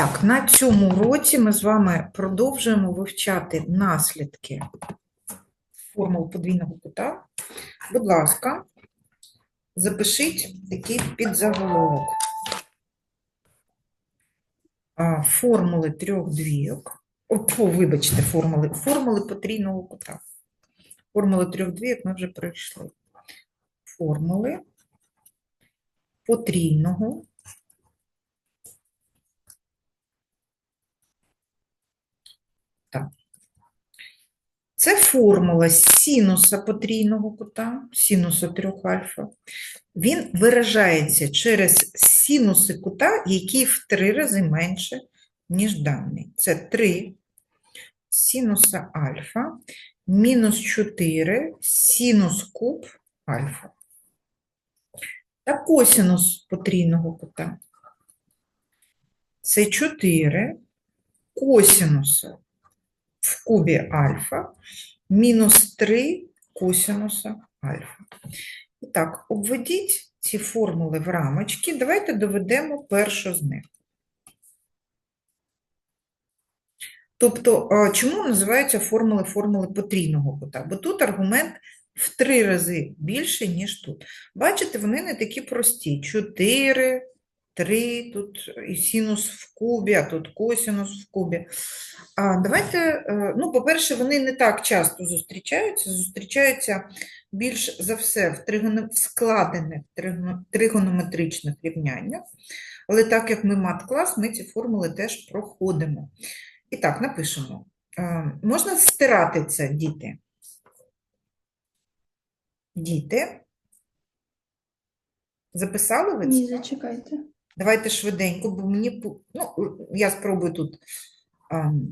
Так, на цьому уроці ми з вами продовжуємо вивчати наслідки формул подвійного кута. Будь ласка, запишіть такий підзаголовок. Формули трьох двійок. О, вибачте, формули, формули потрійного кута. Формули трьох двійок ми вже пройшли. Формули потрійного Це формула синуса потрійного кута, синуса 3 альфа. Він виражається через синуси кута, який в три рази менше, ніж даний. Це 3 синуса альфа мінус 4 синус куб альфа. Та косинус потрійного кута. Це 4 косинуса в кубі альфа мінус 3 косинуса альфа. І так, обведіть ці формули в рамочки. Давайте доведемо першу з них. Тобто, чому називаються формули формули потрійного кута? Бо тут аргумент в три рази більше, ніж тут. Бачите, вони не такі прості. 4, 3, тут і синус в кубі, а тут косинус в кубі. А давайте, е, ну, по-перше, вони не так часто зустрічаються, зустрічаються більш за все в тригоно- в складених тригонометричних рівняннях. Але так як ми мат-клас, ми ці формули теж проходимо. І так, напишемо. Е, Можна стирати це, діти? Діти? Записали ви це? Ні, зачекайте. Давайте швиденько, бо мені, ну, я спробую тут, ам,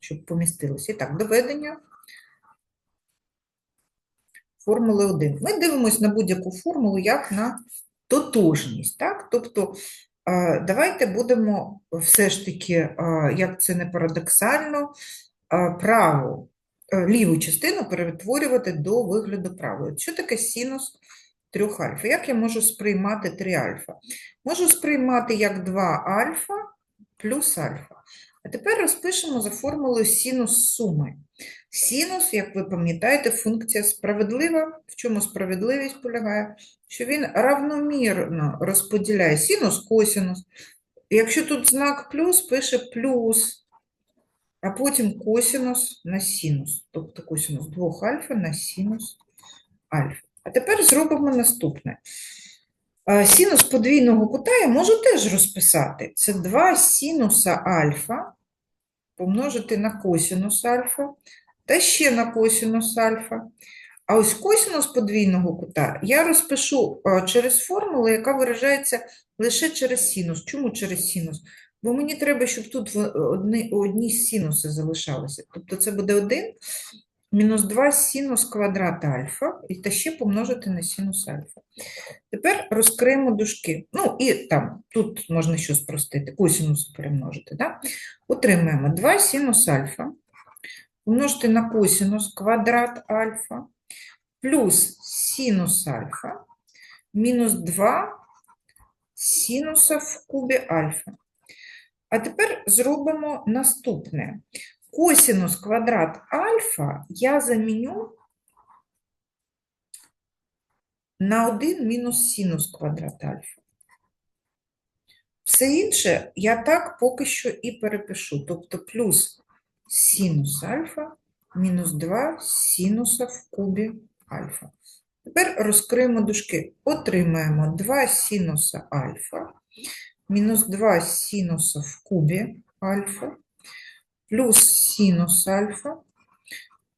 щоб помістилося. І так, доведення формули 1. Ми дивимося на будь-яку формулу як на тотожність, так? Тобто, давайте будемо все ж таки, як це не парадоксально, праву, е, ліву частину перетворювати до вигляду правої. Що таке синус 3 альфа? Як я можу сприймати 3 альфа? Можу сприймати як 2 альфа плюс альфа. А тепер розпишемо за формулою синус суми. Синус, як ви пам'ятаєте, функція справедлива. В чому справедливість полягає? Що він равномірно розподіляє синус, косинус. Якщо тут знак плюс, пише плюс, а потім косинус на синус. Тобто косинус 2 альфа на синус альфа. А тепер зробимо наступне. Синус подвійного кута я можу теж розписати. Це 2 синуса альфа помножити на косинус альфа та ще на косинус альфа. А ось косинус подвійного кута я розпишу через формулу, яка виражається лише через синус. Чому через синус? Бо мені треба, щоб тут одні, одні синуси залишалися. Тобто це буде 1 мінус 2 синус квадрат альфа, і та ще помножити на синус альфа. Тепер розкриємо дужки. Ну, і там, тут можна що спростити, косинус перемножити, да? Отримаємо 2 синус альфа, помножити на косинус квадрат альфа, плюс синус альфа, мінус 2 синуса в кубі альфа. А тепер зробимо наступне. Косинус квадрат альфа я заміню на 1 мінус синус квадрат альфа. Все інше я так поки що і перепишу. Тобто плюс синус альфа мінус 2 синуса в кубі альфа. Тепер розкриємо дужки. Отримаємо 2 синуса альфа мінус 2 синуса в кубі альфа плюс синус альфа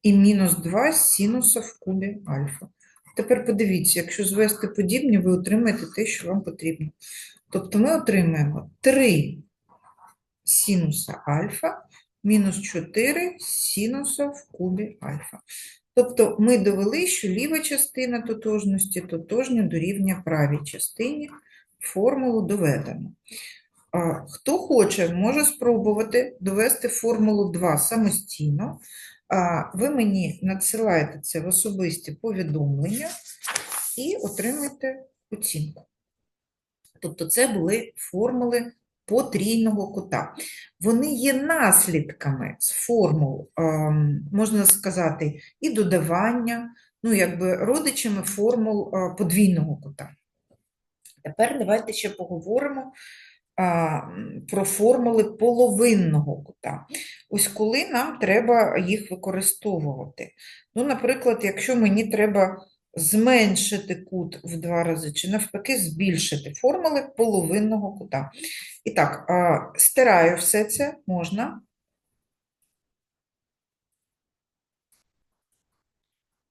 і мінус 2 синуса в кубі альфа. Тепер подивіться, якщо звести подібні, ви отримаєте те, що вам потрібно. Тобто ми отримаємо 3 синуса альфа мінус 4 синуса в кубі альфа. Тобто ми довели, що ліва частина тотожності тотожня до рівня правій частині. Формулу доведено. Хто хоче, може спробувати довести формулу 2 самостійно. Ви мені надсилаєте це в особисті повідомлення і отримаєте оцінку. Тобто це були формули потрійного кута. Вони є наслідками з формул, можна сказати, і додавання, ну, якби родичами формул подвійного кута. Тепер давайте ще поговоримо про формули половинного кута. Ось коли нам треба їх використовувати. Ну, наприклад, якщо мені треба зменшити кут в два рази, чи навпаки збільшити формули половинного кута. І так, стираю все це, можна.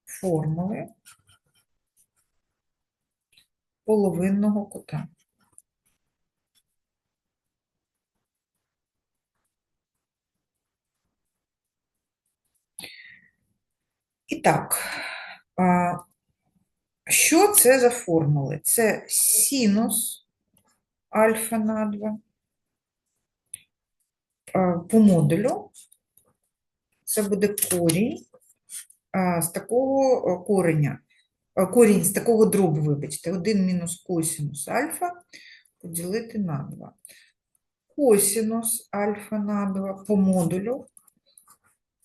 Формули половинного кута. І так, що це за формули? Це синус альфа на 2 по модулю. Це буде корінь з такого кореня. Корінь з такого дробу, вибачте, 1 мінус косинус альфа поділити на 2. Косинус альфа на 2 по модулю.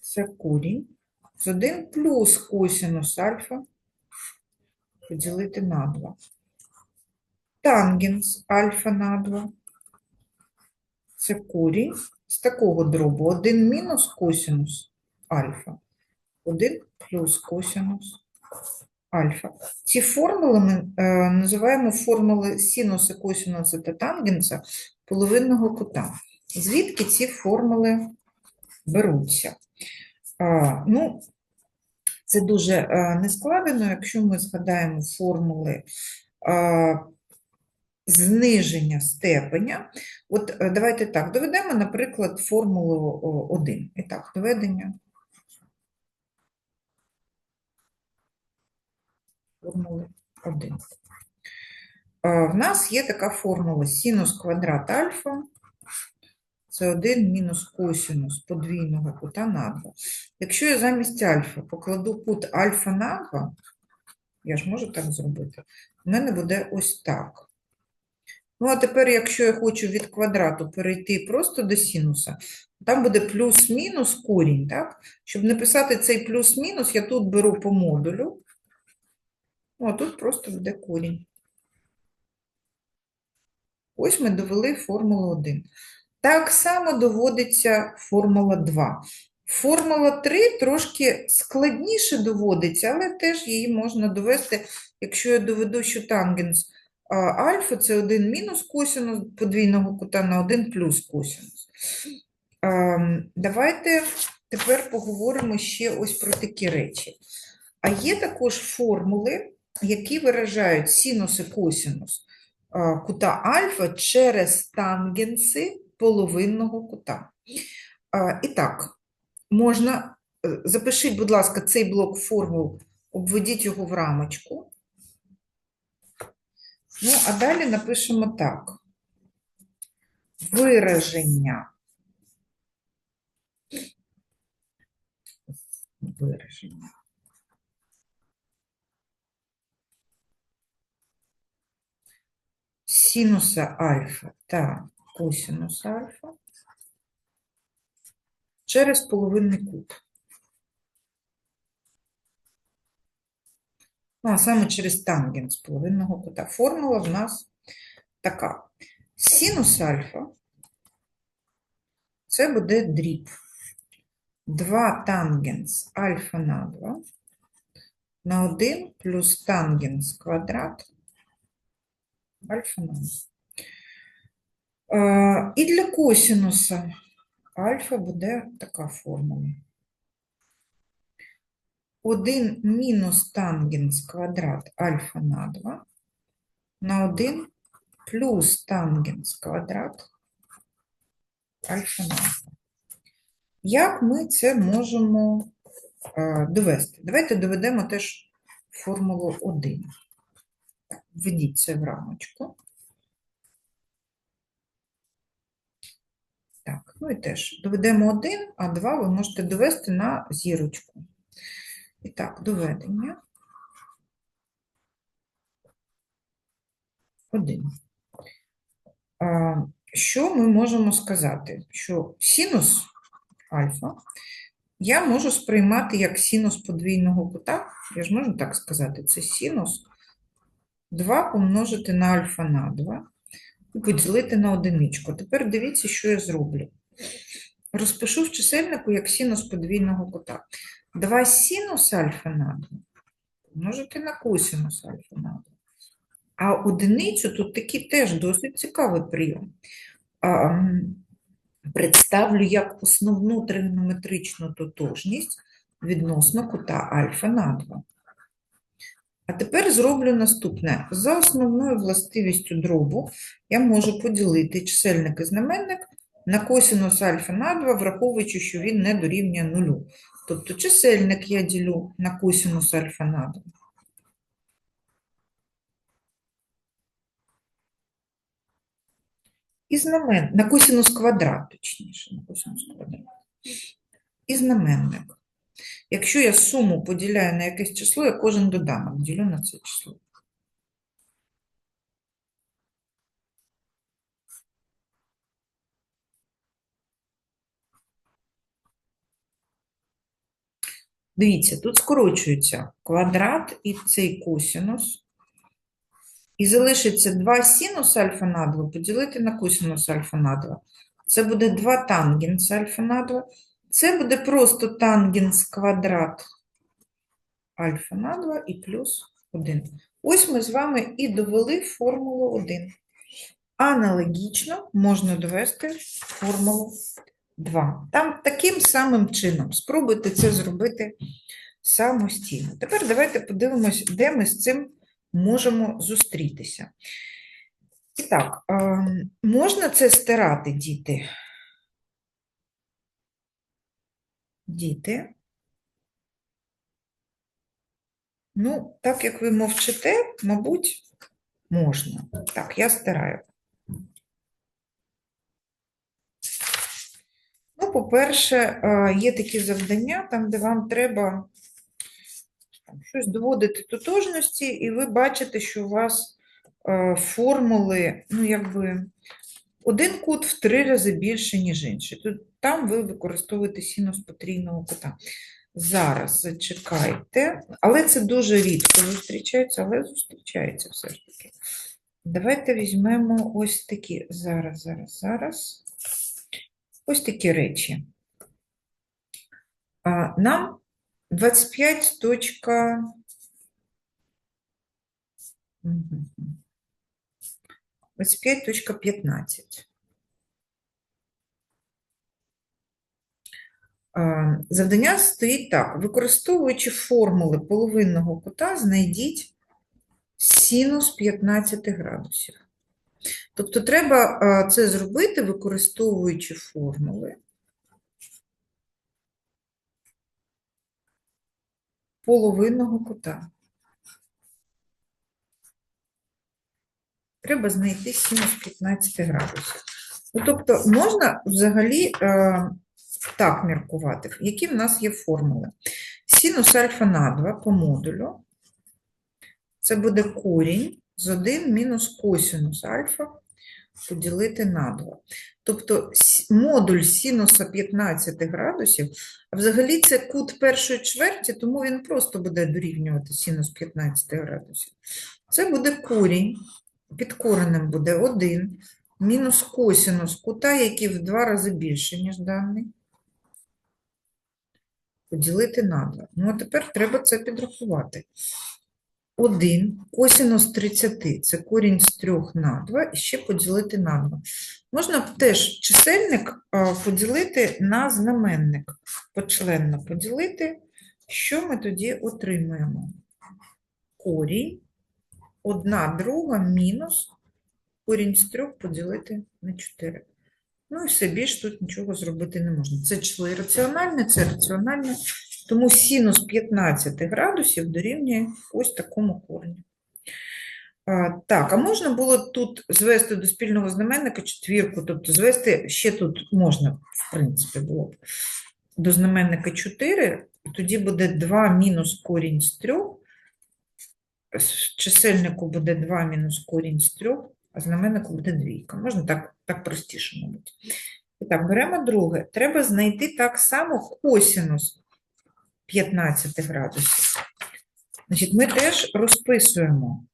Це корінь. З 1 плюс косинус альфа поділити на 2. Тангенс альфа на 2. Це корінь з такого дробу. 1 мінус косинус альфа. 1 плюс косинус альфа. Ці формули ми е, називаємо формули синуса, косинуса та тангенса половинного кута. Звідки ці формули беруться? Ну, це дуже е, нескладно, якщо ми згадаємо формули зниження степеня. От е, давайте так, доведемо, наприклад, формулу 1. І так, доведення формули 1. Е, В нас є така формула синус квадрат альфа. Це 1 мінус косинус подвійного кута на 2. Якщо я замість альфа покладу кут альфа на 2, я ж можу так зробити, в мене буде ось так. Ну, а тепер, якщо я хочу від квадрату перейти просто до синуса, там буде плюс-мінус корінь, так? Щоб не писати цей плюс-мінус, я тут беру по модулю, ну, а тут просто буде корінь. Ось ми довели формулу 1. Так само доводиться формула 2. Формула 3 трошки складніше доводиться, але теж її можна довести, якщо я доведу, що тангенс альфа – це 1 мінус косинус подвійного кута на 1 плюс косинус. Ем, Давайте тепер поговоримо ще ось про такі речі. А є також формули, які виражають синус і косинус кута альфа через тангенси половинного кута. І так, можна, е, запишіть, будь ласка, цей блок формул, обведіть його в рамочку. Ну, а далі напишемо так. Вираження. Вираження. Синуса альфа та косинуса альфа через половинний кут. Ну, а саме через тангенс половинного кута. Формула в нас така. Синус альфа це буде дріб. 2 тангенс альфа на 2 на 1 плюс тангенс квадрат альфа на 2. І для косинуса альфа буде така формула. 1 мінус тангенс квадрат альфа на 2 на 1 плюс тангенс квадрат альфа на 2. Як ми це можемо довести? Давайте доведемо теж формулу 1. Так, Введіть це в рамочку. Так, ну і теж доведемо 1, а 2 ви можете довести на зірочку. І так, доведення. 1. що ми можемо сказати? Що синус альфа я можу сприймати як синус подвійного кута. Я ж можу так сказати, це синус 2 помножити на альфа на 2 і поділити на одиничку. Тепер дивіться, що я зроблю. Розпишу в чисельнику як синус подвійного кута. 2 синус альфа на 2 помножити на косинус альфа на 2. А одиницю тут такий теж досить цікавий прийом. А, Представлю як основну тригонометричну тотожність відносно кута альфа на 2. А тепер зроблю наступне. За основною властивістю дробу я можу поділити чисельник і знаменник на косинус альфа на 2, враховуючи, що він не дорівнює нулю. Тобто чисельник я ділю на косинус альфа на 2. І знамен... на косинус квадрат, точніше, на косинус квадрат. І знаменник. Якщо я суму поділяю на якесь число, я кожен доданок ділю на це число. Дивіться, тут скорочується квадрат і цей косинус. І залишиться 2 синус альфа на 2 поділити на косинус альфа на 2. Це буде 2 тангенс альфа на 2. Це буде просто тангенс квадрат альфа на 2 і плюс 1. Ось ми з вами і довели формулу 1. Аналогічно можна довести формулу 2. Там таким самим чином. Спробуйте це зробити самостійно. Тепер давайте подивимось, де ми з цим можемо зустрітися. І так, ем, можна це стирати, діти? Діти. Ну, так як ви мовчите, мабуть, можна. Так, я стираю. Ну, по-перше, е, є такі завдання, там, де вам треба щось доводити тотожності, і ви бачите, що у вас е, формули, ну, якби, один кут в три рази більше, ніж інший. Тут, там ви використовуєте синус потрійного кута. Зараз зачекайте, але це дуже рідко зустрічається, але зустрічається все ж таки. Давайте візьмемо ось такі. Зараз, зараз, зараз. Ось такі речі. Нам 25 точка... Мгм. 25.15. Завдання стоїть так. Використовуючи формули половинного кута, знайдіть синус 15 градусів. Тобто треба це зробити, використовуючи формули половинного кута. Треба знайти синус 15 градусів. Ну, тобто можна взагалі е, так міркувати, які в нас є формули. Синус альфа на 2 по модулю. Це буде корінь з 1 мінус косинус альфа поділити на 2. Тобто модуль синуса 15 градусів, а взагалі це кут першої чверті, тому він просто буде дорівнювати синус 15 градусів. Це буде корінь, під коренем буде 1 мінус косинус кута, який в два рази більше, ніж даний. Поділити на 2. Ну, а тепер треба це підрахувати. 1 косинус 30 – це корінь з 3 на 2, і ще поділити на 2. Можна теж чисельник поділити на знаменник. Почленно поділити. Що ми тоді отримуємо? Корінь 1 друга мінус корінь з 3 поділити на 4. Ну і все, більш тут нічого зробити не можна. Це число ірраціональне, це раціональне. Тому синус 15 градусів дорівнює ось такому кореню. А, так, а можна було тут звести до спільного знаменника четвірку, тобто звести ще тут можна, в принципі, було б до знаменника 4, тоді буде 2 мінус корінь з 3, в чисельнику буде 2 мінус корінь з 3, а знаменнику буде двійка. Можна так, так простіше, мабуть. І так, беремо друге. Треба знайти так само косінус 15 градусів. Значить, ми теж розписуємо,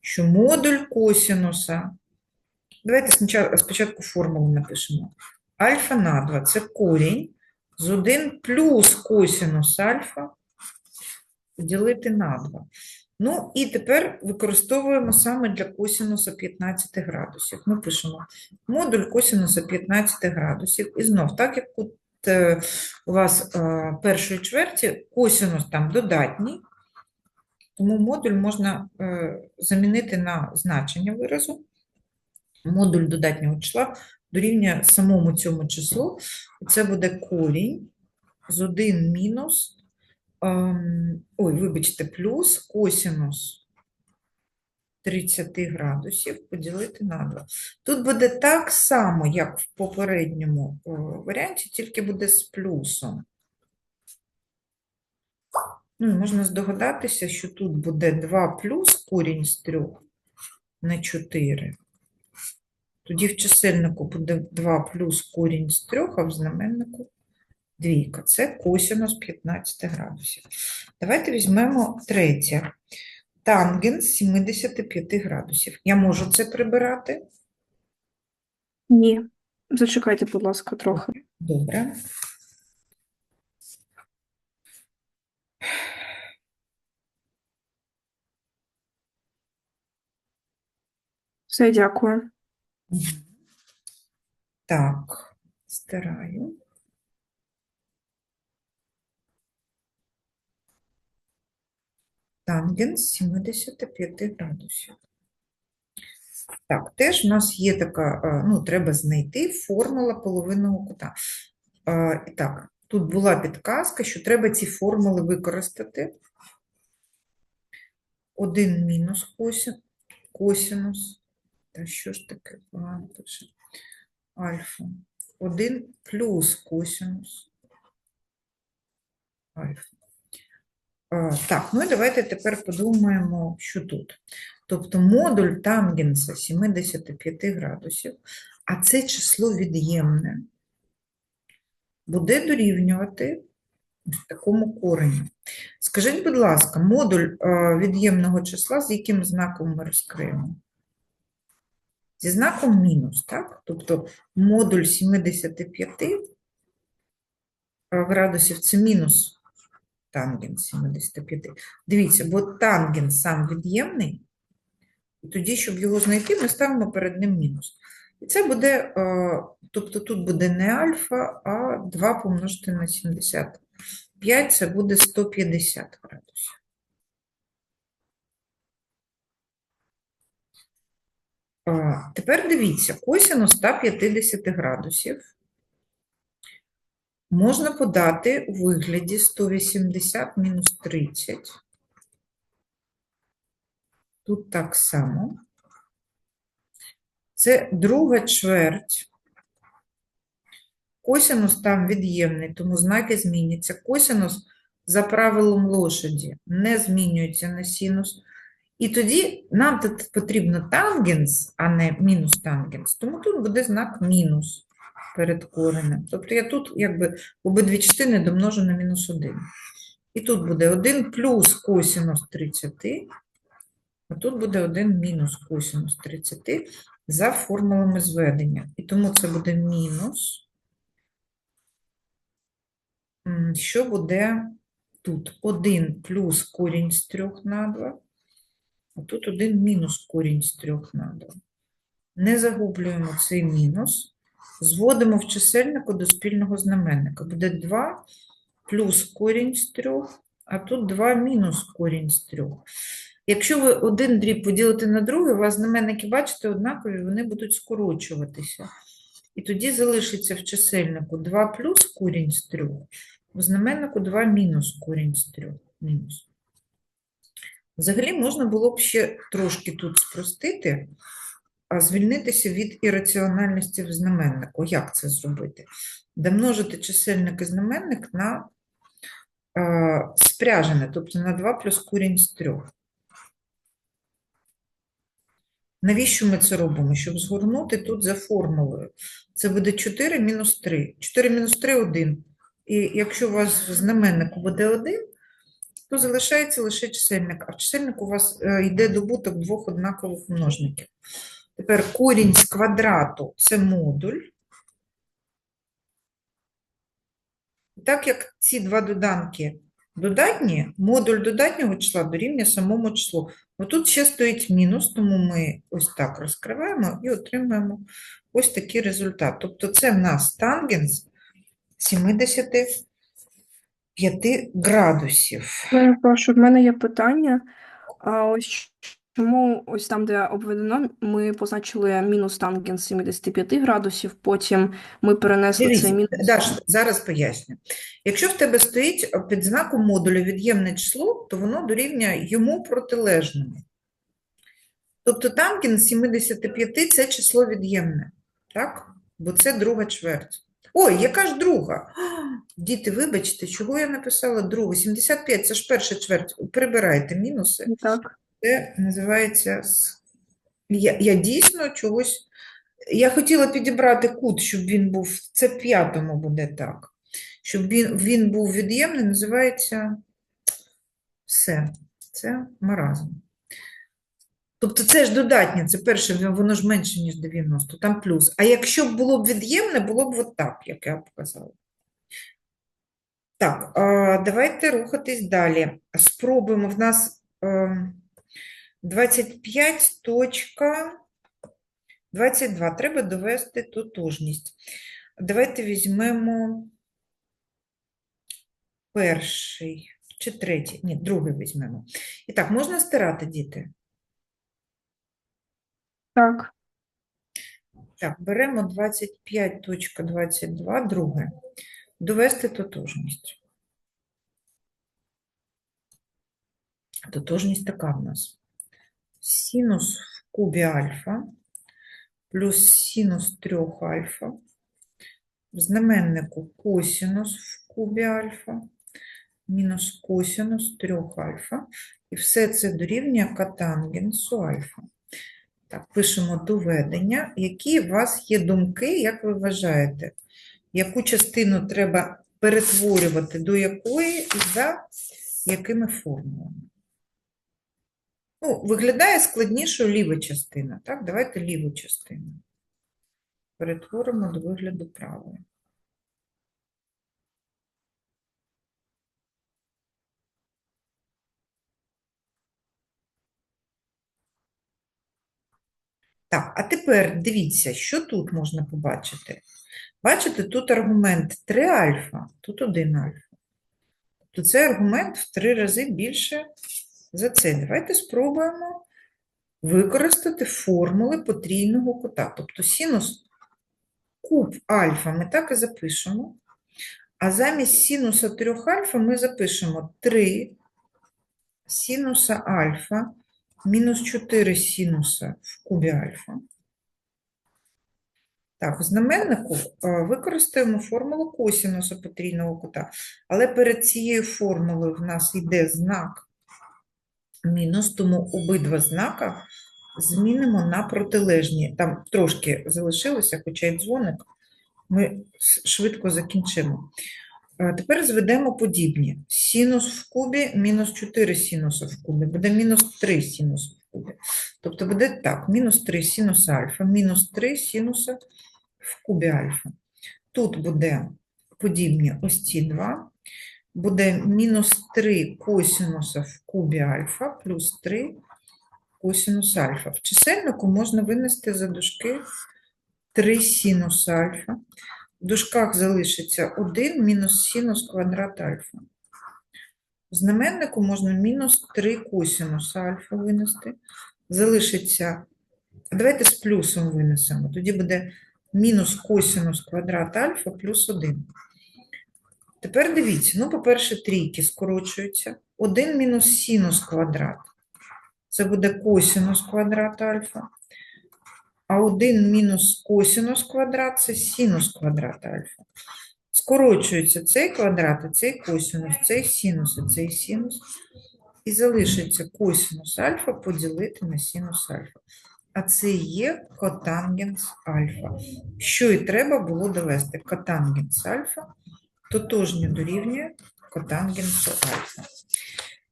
що модуль косінуса. Давайте спочатку, формулу напишемо. Альфа на 2 це корінь з 1 плюс косінус альфа поділити на 2. Ну, і тепер використовуємо саме для косінуса 15 градусів. Ми пишемо модуль косінуса 15 градусів. І знов, так як тут е, у вас е, першої чверті, косінус там додатній, тому модуль можна е, замінити на значення виразу. Модуль додатнього числа дорівнює самому цьому числу. Це буде корінь з 1 мінус ой, вибачте, плюс косінус 30 градусів поділити на 2. Тут буде так само, як в попередньому варіанті, тільки буде з плюсом. Ну, можна здогадатися, що тут буде 2 плюс корінь з 3 на 4. Тоді в чисельнику буде 2 плюс корінь з 3, а в знаменнику Двійка це косинус 15 градусів. Давайте візьмемо третє. Тангенс 75 градусів. Я можу це прибирати? Ні. Зачекайте, будь ласка, трохи. Добре. Все, дякую. Так, стираю. Тангенс 75 градусів. Так, теж в нас є така, е, ну, треба знайти формула половинного кута. Е, так, тут була підказка, що треба ці формули використати. 1 мінус косінус. Та що ж таке погано пише? Альфа. 1 плюс косінус. Альфа. А, Так, ну і давайте тепер подумаємо, що тут. Тобто модуль тангенса 75 градусів, а це число від'ємне буде дорівнювати такому кореню. Скажіть, будь ласка, модуль е, від'ємного числа з яким знаком ми розкриємо? Зі знаком мінус, так? Тобто модуль 75 градусів це мінус тангенс 75. Дивіться, бо тангенс сам від'ємний, і тоді, щоб його знайти, ми ставимо перед ним мінус. І це буде, е, тобто тут буде не альфа, а 2 помножити на 75, це буде 150 градусів. Е, Тепер дивіться, косинус 150 градусів можна подати у вигляді 180 мінус 30. Тут так само. Це друга чверть. Косинус там від'ємний, тому знаки зміняться. Косинус за правилом лошаді не змінюється на синус. І тоді нам тут потрібно тангенс, а не мінус тангенс, тому тут буде знак мінус перед коренем. Тобто я тут якби обидві частини домножу на мінус 1. І тут буде 1 плюс косинус 30, а тут буде 1 мінус косинус 30 за формулами зведення. І тому це буде мінус. Що буде тут? 1 плюс корінь з 3 на 2, а тут 1 мінус корінь з 3 на 2. Не загублюємо цей мінус. Зводимо в чисельнику до спільного знаменника. Буде 2 плюс корінь з 3, а тут 2 мінус корінь з 3. Якщо ви один дріб поділите на другий, у вас знаменники, бачите, однакові, вони будуть скорочуватися. І тоді залишиться в чисельнику 2 плюс корінь з 3, в знаменнику 2 мінус корінь з 3. Мінус. Взагалі можна було б ще трошки тут спростити, звільнитися від ірраціональності в знаменнику. Як це зробити? Домножити чисельник і знаменник на е, спряжене, тобто на 2 плюс корінь з 3. Навіщо ми це робимо? Щоб згорнути тут за формулою. Це буде 4 мінус 3. 4 мінус 3 – 1. І якщо у вас в знаменнику буде 1, то залишається лише чисельник. А в чисельнику у вас е, йде добуток двох однакових множників. Тепер корінь з квадрату – це модуль. Так як ці два доданки додатні, модуль додатнього числа дорівнює самому числу. Отут ще стоїть мінус, тому ми ось так розкриваємо і отримаємо ось такий результат. Тобто це в нас тангенс 75 градусів. Перепрошую, в мене є питання. А ось чому ось там, де обведено, ми позначили мінус тангенс 75 градусів, потім ми перенесли цей мінус. Даш, зараз поясню. Якщо в тебе стоїть під знаком модуля від'ємне число, то воно дорівнює йому протилежному. Тобто тангенс 75 – це число від'ємне, так? Бо це друга чверть. Ой, яка ж друга? Діти, вибачте, чого я написала другу? 75 – це ж перша чверть. Прибирайте мінуси. Так, Це називається. Я, я дійсно чогось. Я хотіла підібрати кут, щоб він був. Це п'ятому буде так. Щоб він, він був від'ємний, називається все. Це маразм. Тобто це ж додатнє, це перше, воно ж менше, ніж 90, там плюс. А якщо б було б від'ємне, було б от так, як я показала. Так, давайте рухатись далі. Спробуємо. В нас ем, 25 точка 22. Треба довести тотожність. Давайте візьмемо перший чи третій. Ні, другий візьмемо. І так, можна стирати, діти? так, Так, беремо 25.22, друге. Довести тотожність. Тотожність така в нас. Синус в кубі альфа плюс синус 3 альфа. В знаменнику косинус в кубі альфа мінус косинус 3 альфа. І все це дорівнює катангенсу альфа. Так, пишемо доведення. Які у вас є думки, як ви вважаєте, яку частину треба перетворювати до якої і за якими формулами? Ну, виглядає складнішою ліва частина, так? Давайте ліву частину. Перетворимо до вигляду правої. Так, а тепер дивіться, що тут можна побачити. Бачите, тут аргумент 3 альфа, тут 1 альфа. Тобто цей аргумент в 3 рази більше за це. Давайте спробуємо використати формули потрійного кута. Тобто синус куб альфа ми так і запишемо. А замість синуса 3 альфа ми запишемо 3 синуса альфа мінус 4 синуса в кубі альфа. Так, в знаменнику е, використаємо формулу косінуса потрійного кута, але перед цією формулою в нас йде знак мінус, тому обидва знака змінимо на протилежні. Там трошки залишилося, хоча й дзвоник, ми швидко закінчимо. Е, Тепер зведемо подібні. Синус в кубі мінус 4 синуса в кубі, буде мінус 3 синуса в кубі. Тобто буде так, мінус 3 синус альфа, мінус 3 синуса в кубі альфа. Тут буде подібні ось ці два. Буде мінус 3 косинуса в кубі альфа плюс 3 косинус альфа. В чисельнику можна винести за дужки 3 синус альфа. В дужках залишиться 1 мінус синус квадрат альфа. В знаменнику можна мінус 3 косинус альфа винести. Залишиться, давайте з плюсом винесемо. Тоді буде мінус косинус квадрат альфа плюс 1. Тепер дивіться, ну, по-перше, трійки скорочуються. 1 мінус синус квадрат. Це буде косинус квадрат альфа. А 1 мінус косинус квадрат це синус квадрат альфа. Скорочується цей квадрат, і цей косинус, цей синус, і цей синус. І залишиться косинус альфа поділити на синус альфа. а це є котангенс альфа. Що і треба було довести? Котангенс альфа тотожньо дорівнює котангенсу альфа.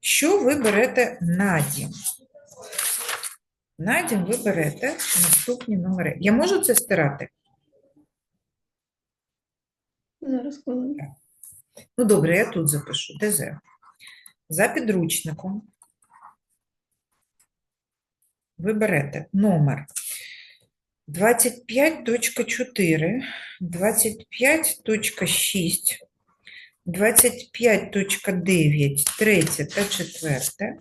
Що ви берете на дім? На дім ви берете наступні номери. Я можу це стирати? Зараз хвилину. Ну, добре, я тут запишу. ДЗ. За підручником ви берете номер 25.4, 25.6, 25.9, третє та четверте,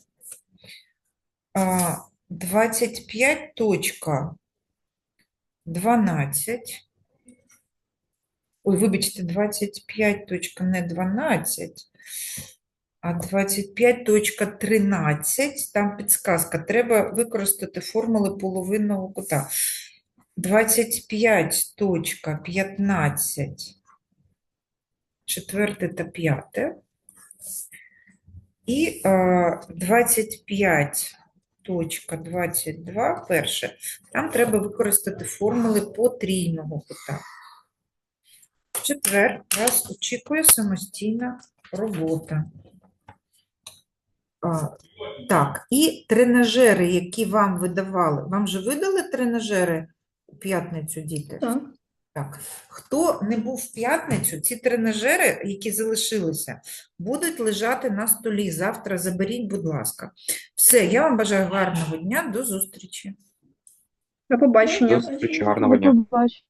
а, 25.12, ой, вибачте, 25 точка не 12, а 25.13, там підсказка, треба використати формули половинного кута. 25.15, четверте та п'яте. І е, 25.22, перше. Там треба використати формули потрійного кута. Четвер вас очікує самостійна робота. А, так, і тренажери, які вам видавали. Вам же видали тренажери у п'ятницю, діти? Так. Так. Хто не був в п'ятницю, ці тренажери, які залишилися, будуть лежати на столі. Завтра заберіть, будь ласка. Все, я вам бажаю гарного дня, до зустрічі. До побачення. До зустрічі, гарного дня. Побачення.